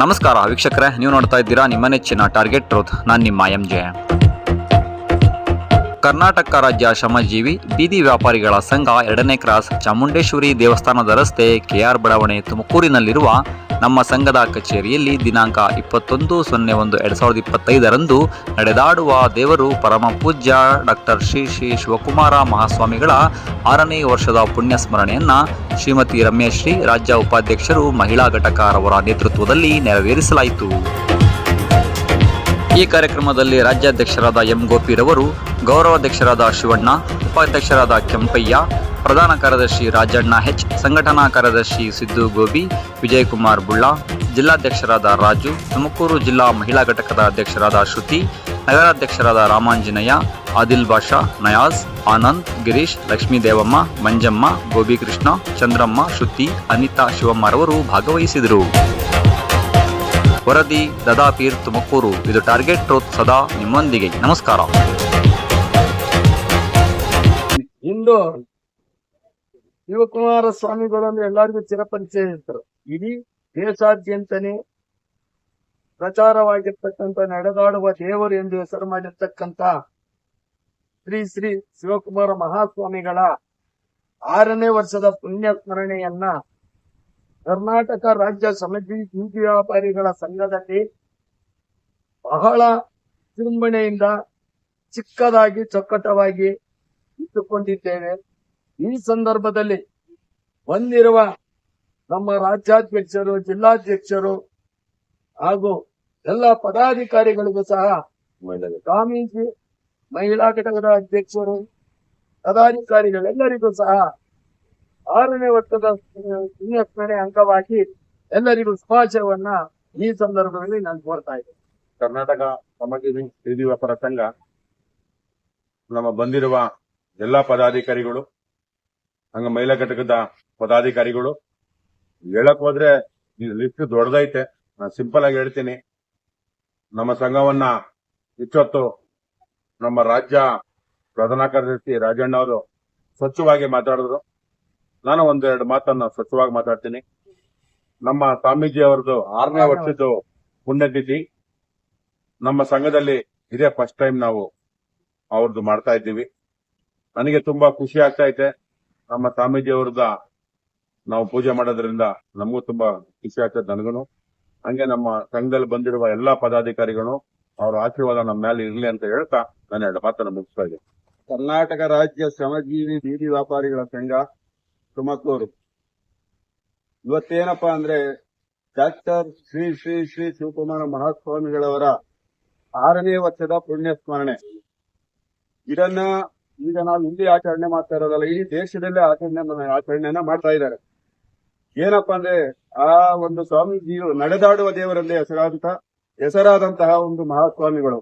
ನಮಸ್ಕಾರ ವೀಕ್ಷಕರೇ, ನೀವು ನೋಡ್ತಾ ಇದ್ದೀರಾ ನಿಮ್ಮ ನೆಚ್ಚಿನ ಟಾರ್ಗೆಟ್ ಟ್ರೂತ್ ನಾನು ನಿಮ್ಮ ಎಂ ಜೆ ಕರ್ನಾಟಕ ರಾಜ್ಯ ಶ್ರಮಜೀವಿ, ಬೀದಿ ವ್ಯಾಪಾರಿಗಳ ಸಂಘ ಎರಡನೇ ಕ್ರಾಸ್ ಚಾಮುಂಡೇಶ್ವರಿ ದೇವಸ್ಥಾನದ ರಸ್ತೆ ಕೆಆರ್ ಬಡಾವಣೆ ತುಮಕೂರಿನಲ್ಲಿರುವ ನಮ್ಮ ಸಂಘದ ಕಚೇರಿಯಲ್ಲಿ ದಿನಾಂಕ ಇಪ್ಪತ್ತೊಂದು ಸೊನ್ನೆ ಒಂದು ಎರಡು ಸಾವಿರದ ಇಪ್ಪತ್ತೈದರಂದು ನಡೆದಾಡುವ ದೇವರು ಪರಮ ಪೂಜ್ಯ ಡಾಕ್ಟರ್ ಶ್ರೀ ಶ್ರೀ ಶಿವಕುಮಾರ ಮಹಾಸ್ವಾಮಿಗಳ ಆರನೇ ವರ್ಷದ ಪುಣ್ಯ ಸ್ಮರಣೆಯನ್ನ ಶ್ರೀಮತಿ ರಮ್ಯಶ್ರೀ ರಾಜ್ಯ ಉಪಾಧ್ಯಕ್ಷರು ಮಹಿಳಾ ಘಟಕರವರ ನೇತೃತ್ವದಲ್ಲಿ ನೆರವೇರಿಸಲಾಯಿತು. ಈ ಕಾರ್ಯಕ್ರಮದಲ್ಲಿ ರಾಜ್ಯಾಧ್ಯಕ್ಷರಾದ ಎಂ ಗೋಪಿರವರು, ಗೌರವಾಧ್ಯಕ್ಷರಾದ ಶಿವಣ್ಣ, ಉಪಾಧ್ಯಕ್ಷರಾದ ಕೆಂಪಯ್ಯ ಪ್ರಧಾನ ಕಾರ್ಯದರ್ಶಿ ರಾಜಣ್ಣ ಹೆಚ್ ಸಂಘಟನಾ ಕಾರ್ಯದರ್ಶಿ ಸಿದ್ದು ಗೋಬಿ, ವಿಜಯಕುಮಾರ್ ಬುಳ್ಳಾ, ಜಿಲ್ಲಾಧ್ಯಕ್ಷರಾದ ರಾಜು, ತುಮಕೂರು ಜಿಲ್ಲಾ ಮಹಿಳಾ ಘಟಕದ ಅಧ್ಯಕ್ಷರಾದ ಶ್ರುತಿ, ನಗರಾಧ್ಯಕ್ಷರಾದ ರಾಮಾಂಜನೇಯ, ಆದಿಲ್ ಬಾಷಾ, ನಯಾಜ್, ಆನಂದ್, ಗಿರೀಶ್, ಲಕ್ಷ್ಮೀ ದೇವಮ್ಮ, ಮಂಜಮ್ಮ, ಗೋಬಿಕೃಷ್ಣ, ಚಂದ್ರಮ್ಮ, ಶ್ರುತಿ, ಅನಿತಾ ಶಿವಮ್ಮರವರು ಭಾಗವಹಿಸಿದರು. ವರದಿ, ದದಾಪೀರ್, ತುಮಕೂರು. ಇದು ಟಾರ್ಗೆಟ್ ಟ್ರೋತ್ ಸದಾ ನಿಮ್ಮೊಂದಿಗೆ. ನಮಸ್ಕಾರ. ಶಿವಕುಮಾರ ಸ್ವಾಮಿಗಳನ್ನು ಎಲ್ಲರಿಗೂ ಚಿರಪರಿಚಯ ಇರ್ತಾರೆ ಇಡೀ ದೇಶಾದ್ಯಂತನೇ ಪ್ರಚಾರವಾಗಿರ್ತಕ್ಕಂಥ, ನಡೆದಾಡುವ ದೇವರು ಎಂದು ಹೆಸರು ಮಾಡಿರ್ತಕ್ಕಂಥ ಶ್ರೀ ಶ್ರೀ ಶಿವಕುಮಾರ ಮಹಾಸ್ವಾಮಿಗಳ ಆರನೇ ವರ್ಷದ ಪುಣ್ಯ ಸ್ಮರಣೆಯನ್ನ ಕರ್ನಾಟಕ ರಾಜ್ಯ ಸಮಿತಿ ಬೀದಿ ವ್ಯಾಪಾರಿಗಳ ಸಂಘದಲ್ಲಿ ಬಹಳ ವಿಜೃಂಭಣೆಯಿಂದ ಚಿಕ್ಕದಾಗಿ ಚೊಕ್ಕಟವಾಗಿ ಇಟ್ಟುಕೊಂಡಿದ್ದೇವೆ. ಈ ಸಂದರ್ಭದಲ್ಲಿ ಬಂದಿರುವ ನಮ್ಮ ರಾಜ್ಯಾಧ್ಯಕ್ಷರು, ಜಿಲ್ಲಾಧ್ಯಕ್ಷರು ಹಾಗೂ ಎಲ್ಲ ಪದಾಧಿಕಾರಿಗಳಿಗೂ ಸಹ ಸ್ವಾಮೀಜಿ, ಮಹಿಳಾ ಘಟಕದ ಅಧ್ಯಕ್ಷರು, ಪದಾಧಿಕಾರಿಗಳೆಲ್ಲರಿಗೂ ಸಹ ಆರನೇ ವರ್ಷದ ಪುಣ್ಯಸ್ಮರಣೆ ಅಂಗವಾಗಿ ಎಲ್ಲರಿಗೂ ಶುಭಾಶಯವನ್ನ ಈ ಸಂದರ್ಭದಲ್ಲಿ ನಾನು ಕೋರ್ತಾ ಇದ್ದೇನೆ. ಕರ್ನಾಟಕ ಸಮಾಜ ವ್ಯಾಪಾರ ಸಂಘ ನಮ್ಮ ಬಂದಿರುವ ಎಲ್ಲಾ ಪದಾಧಿಕಾರಿಗಳು ಹಂಗ ಮಹಿಳಾ ಘಟಕದ ಪದಾಧಿಕಾರಿಗಳು. ಹೇಳಕ್ ಹೋದ್ರೆ ಲಿಸ್ಟ್ ದೊಡ್ಡದೈತೆ. ನಾನು ಸಿಂಪಲ್ ಆಗಿ ಹೇಳ್ತೀನಿ. ನಮ್ಮ ಸಂಘವನ್ನ ಹೆಚ್ಚೊತ್ತು ನಮ್ಮ ರಾಜ್ಯ ಪ್ರಧಾನ ಕಾರ್ಯದರ್ಶಿ ರಾಜಣ್ಣ ಅವರು ಸ್ವಚ್ಛವಾಗಿ ಮಾತಾಡಿದ್ರು. ನಾನು ಒಂದೆರಡು ಮಾತನ್ನ ಸ್ವಚ್ಛವಾಗಿ ಮಾತಾಡ್ತೀನಿ. ನಮ್ಮ ಸ್ವಾಮೀಜಿ ಅವರದು ಆರನೇ ವರ್ಷದ್ದು ಪುಣ್ಯತಿಥಿ. ನಮ್ಮ ಸಂಘದಲ್ಲಿ ಇದೇ ಫಸ್ಟ್ ಟೈಮ್ ನಾವು ಅವ್ರದ್ದು ಮಾಡ್ತಾ ಇದ್ದೀವಿ. ನನಗೆ ತುಂಬಾ ಖುಷಿ ಆಗ್ತಾ ಐತೆ. ನಮ್ಮ ಸ್ವಾಮೀಜಿ ನಾವು ಪೂಜೆ ಮಾಡೋದ್ರಿಂದ ನಮಗೂ ತುಂಬಾ ಖುಷಿ ಆಗ್ತದೆ ನನಗೂ. ಹಂಗೆ ನಮ್ಮ ಸಂಘದಲ್ಲಿ ಬಂದಿರುವ ಎಲ್ಲಾ ಪದಾಧಿಕಾರಿಗಳು ಅವರ ಆಶೀರ್ವಾದ ನಮ್ಮ ಮೇಲೆ ಇರಲಿ ಅಂತ ಹೇಳ್ತಾ ನಾನು ಎರಡು ಮಾತನ್ನು ಮುಗಿಸ್ತಾ ಇದ್ದೀನಿ. ಕರ್ನಾಟಕ ರಾಜ್ಯ ಶ್ರಮಜೀವಿ ಬೀದಿ ವ್ಯಾಪಾರಿಗಳ ಸಂಘ, ತುಮಕೂರು. ಇವತ್ತೇನಪ್ಪಾ ಅಂದ್ರೆ ಡಾಕ್ಟರ್ ಶ್ರೀ ಶ್ರೀ ಶ್ರೀ ಶಿವಕುಮಾರ ಮಹಾಸ್ವಾಮಿಗಳವರ ಆರನೇ ವರ್ಷದ ಪುಣ್ಯ ಸ್ಮರಣೆ ಇದನ್ನ ಈಗ ನಾವು ಇಲ್ಲಿ ಆಚರಣೆ ಮಾಡ್ತಾ ಇರೋದಲ್ಲ, ಇಡೀ ದೇಶದಲ್ಲೇ ಆಚರಣೆ ಆಚರಣೆಯನ್ನ ಮಾಡ್ತಾ ಇದ್ದಾರೆ. ಏನಪ್ಪಾ ಅಂದ್ರೆ ಆ ಒಂದು ಸ್ವಾಮೀಜಿಯು ನಡೆದಾಡುವ ದೇವರಲ್ಲಿ ಹೆಸರಾದಂತ, ಹೆಸರಾದಂತಹ ಒಂದು ಮಹಾಸ್ವಾಮಿಗಳು.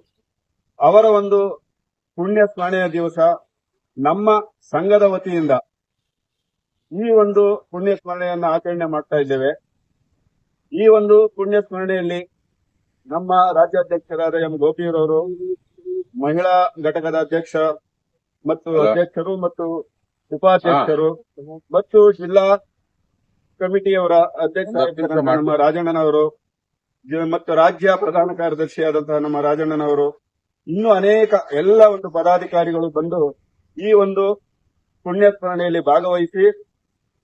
ಅವರ ಒಂದು ಪುಣ್ಯ ಸ್ಮರಣೆಯ ದಿವಸ ನಮ್ಮ ಸಂಘದ ವತಿಯಿಂದ ಈ ಒಂದು ಪುಣ್ಯ ಸ್ಮರಣೆಯನ್ನ ಆಚರಣೆ ಮಾಡ್ತಾ ಇದ್ದೇವೆ. ಈ ಒಂದು ಪುಣ್ಯ ಸ್ಮರಣೆಯಲ್ಲಿ ನಮ್ಮ ರಾಜ್ಯಾಧ್ಯಕ್ಷರಾದ ಎಂ ಗೋಪಿಯರವರು ಮಹಿಳಾ ಘಟಕದ ಅಧ್ಯಕ್ಷ ಮತ್ತು ಅಧ್ಯಕ್ಷರು ಮತ್ತು ಉಪಾಧ್ಯಕ್ಷರು ಮತ್ತು ಜಿಲ್ಲಾ ಕಮಿಟಿಯವರ ಅಧ್ಯಕ್ಷ ನಮ್ಮ ರಾಜಣ್ಣನವರು ಮತ್ತು ರಾಜ್ಯ ಪ್ರಧಾನ ಕಾರ್ಯದರ್ಶಿಯಾದಂತಹ ನಮ್ಮ ರಾಜಣ್ಣನವರು ಇನ್ನು ಅನೇಕ ಎಲ್ಲ ಒಂದು ಪದಾಧಿಕಾರಿಗಳು ಬಂದು ಈ ಒಂದು ಪುಣ್ಯ ಸ್ಮರಣೆಯಲ್ಲಿ ಭಾಗವಹಿಸಿ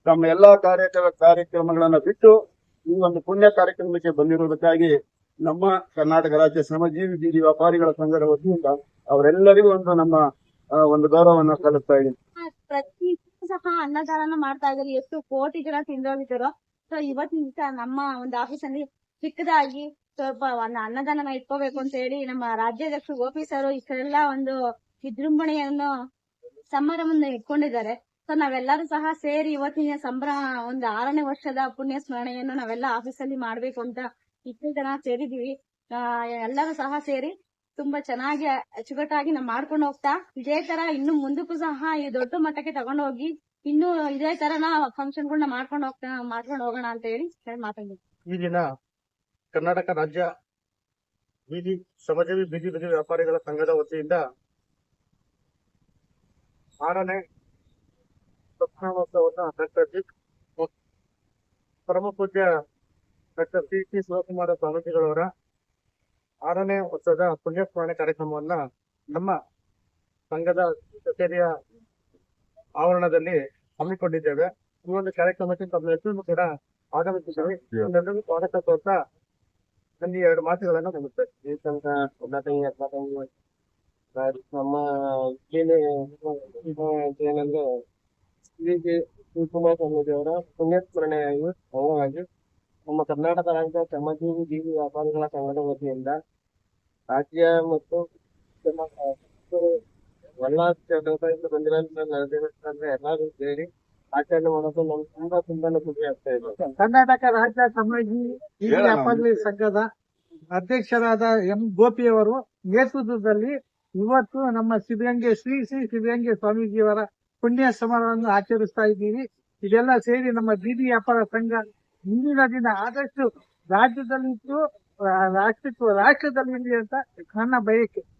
ತಮ್ಮ ಎಲ್ಲಾ ಕಾರ್ಯಕ್ರಮ ಕಾರ್ಯಕ್ರಮಗಳನ್ನ ಬಿಟ್ಟು ಈ ಒಂದು ಪುಣ್ಯ ಕಾರ್ಯಕ್ರಮಕ್ಕೆ ಬಂದಿರುವುದಕ್ಕಾಗಿ ನಮ್ಮ ಕರ್ನಾಟಕ ರಾಜ್ಯ ಶ್ರಮಜೀವಿ ಬೀದಿ ವ್ಯಾಪಾರಿಗಳ ಸಂಘದ ವತಿಯಿಂದ ಅವರೆಲ್ಲರಿಗೂ ಒಂದು ನಮ್ಮ ಒಂದು ಗೌರವವನ್ನು ಸಲ್ಲಿಸ್ತಾ ಇದೀನಿ ಪ್ರತಿ ಸಹ ಅನ್ನದಾನ ಮಾಡ್ತಾ ಇದಾರೆ ಎಷ್ಟು ಕೋಟಿ ಜನ ತಿಂದೋಗಿದ್ದಾರೋ. ಸೊ ಇವತ್ತಿನ ನಮ್ಮ ಒಂದು ಆಫೀಸಲ್ಲಿ ಚಿಕ್ಕದಾಗಿ ಸ್ವಲ್ಪ ಒಂದು ಅನ್ನದಾನ ಇಟ್ಕೋಬೇಕು ಅಂತ ಹೇಳಿ ನಮ್ಮ ರಾಜ್ಯಾಧ್ಯಕ್ಷ ಗೋಪಿ ಸರ್ ಇಷ್ಟೆಲ್ಲ ಒಂದು ವಿಜೃಂಭಣೆಯನ್ನು ಸಮಾರಂಭವನ್ನು ಇಟ್ಕೊಂಡಿದ್ದಾರೆ. ಸೊ ನಾವೆಲ್ಲರೂ ಸಹ ಸೇರಿ ಇವತ್ತಿನ ಸಂಭ್ರಮ ಒಂದು ಆರನೇ ವರ್ಷದ ಪುಣ್ಯ ಸ್ಮರಣೆಯನ್ನು ನಾವೆಲ್ಲ ಆಫೀಸಲ್ಲಿ ಮಾಡ್ಬೇಕು ಅಂತ ಇಷ್ಟು ಜನ ಸೇರಿದೀವಿ ಎಲ್ಲರೂ ಸಹ ಸೇರಿ ತುಂಬಾ ಚೆನ್ನಾಗಿ ಅಚ್ಚುಕಟ್ಟಾಗಿ ನಾವು ಮಾಡ್ಕೊಂಡು ಹೋಗ್ತಾ, ಇದೇ ತರ ಇನ್ನು ಮುಂದಕ್ಕೂ ಸಹ ಈ ದೊಡ್ಡ ಮಟ್ಟಕ್ಕೆ ತಗೊಂಡು ಹೋಗಿ, ಇನ್ನು ಇದೇ ತರ ಫಂಕ್ಷನ್ಗಳನ್ನ ಮಾಡ್ಕೊಂಡು ಹೋಗ್ತಾ, ಮಾಡ್ಕೊಂಡು ಹೋಗೋಣ ಅಂತ ಹೇಳಿ ಹೇಳಿ ಮಾತಾಡಿದ್ವಿ. ಈ ದಿನ ಕರ್ನಾಟಕ ರಾಜ್ಯ ಬೀದಿ, ಸಮಾಜವಿ ಬೀದಿ ಬೀದಿ ವ್ಯಾಪಾರಿಗಳ ಸಂಘದ ವತಿಯಿಂದ ಆರನೇ ಸ್ವಪ್ನೋತ್ಸವವನ್ನು ಡಾಕ್ಟರ್ ಪರಮ ಪೂಜ್ಯ ಡಾಕ್ಟರ್ ಸಿ ಟಿ ಶಿವಕುಮಾರ ಸ್ವಾಮೀಜಿಗಳವರ ಆರನೇ ವರ್ಷದ ಪುಣ್ಯಸ್ಮರಣೆ ಕಾರ್ಯಕ್ರಮವನ್ನ ನಮ್ಮ ಸಂಘದ ಕಚೇರಿಯ ಆವರಣದಲ್ಲಿ ಹಮ್ಮಿಕೊಂಡಿದ್ದೇವೆ. ಈ ಒಂದು ಕಾರ್ಯಕ್ರಮಕ್ಕೆ ತಮ್ಮೆಲ್ಲರೂ ಕೂಡ ಆಗಮಿಸಿದ್ದೇವೆ ಎಲ್ಲರಿಗೂ ಸ್ವಾಗತ ತೋರ್ತಾ ನನ್ನ ಎರಡು ಮಾತುಗಳನ್ನು ತನಕ ನಮ್ಮ ಏನಂದ್ರೆ ಶ್ರೀ ಜಿ ಶಿವಕುಮಾರ ಸ್ವಾಮೀಜಿ ಅವರ ಪುಣ್ಯಸ್ಮರಣೆಯಾಗಿ ಅಂಗವಾಗಿ ನಮ್ಮ ಕರ್ನಾಟಕ ರಾಜ್ಯ ಶ್ರಮಜೀವಿ ಜೀವಿ ವ್ಯಾಪಾರಿಗಳ ಸಂಘದ ವತಿಯಿಂದ ರಾಜ್ಯ ಮತ್ತು ಎಲ್ಲ ಕ್ಷೇತ್ರದಿಂದ ಬಂದಿರೋದ್ರಿಂದ ನಡೆದಿರೋದ್ರಿಂದ ಎಲ್ಲರೂ ಸೇರಿ ಆಚರಣೆ ಮಾಡೋದು ನಮ್ಗೆ ತುಂಬಾ ತುಂಬಾನೇ ಖುಷಿ ಆಗ್ತಾ ಇದೆ. ಕರ್ನಾಟಕ ರಾಜ್ಯ ಸಮಾಜಿ ಜೀವಿ ವ್ಯಾಪಾರಿ ಸಂಘದ ಅಧ್ಯಕ್ಷರಾದ ಎಂ ಗೋಪಿಯವರು ನೇತೃತ್ವದಲ್ಲಿ ಇವತ್ತು ನಮ್ಮ ಸಿದ್ಧಗಂಗೆ ಶ್ರೀ ಶ್ರೀ ಸಿದ್ಧಗಂಗೆ ಸ್ವಾಮೀಜಿಯವರ ಪುಣ್ಯ ಸಮಾರಂಭವನ್ನು ಆಚರಿಸ್ತಾ ಇದ್ದೀವಿ. ಇದೆಲ್ಲ ಸೇರಿ ನಮ್ಮ ಬೀದಿ ವ್ಯಾಪಾರ ಸಂಘ ಮುಂದಿನ ದಿನ ಆದಷ್ಟು ರಾಜ್ಯದಲ್ಲಿದ್ದು ರಾಷ್ಟ್ರತ್ವ ರಾಷ್ಟ್ರದಲ್ಲಿ ಅಂತ ನನ್ನ ಬಯಕೆ.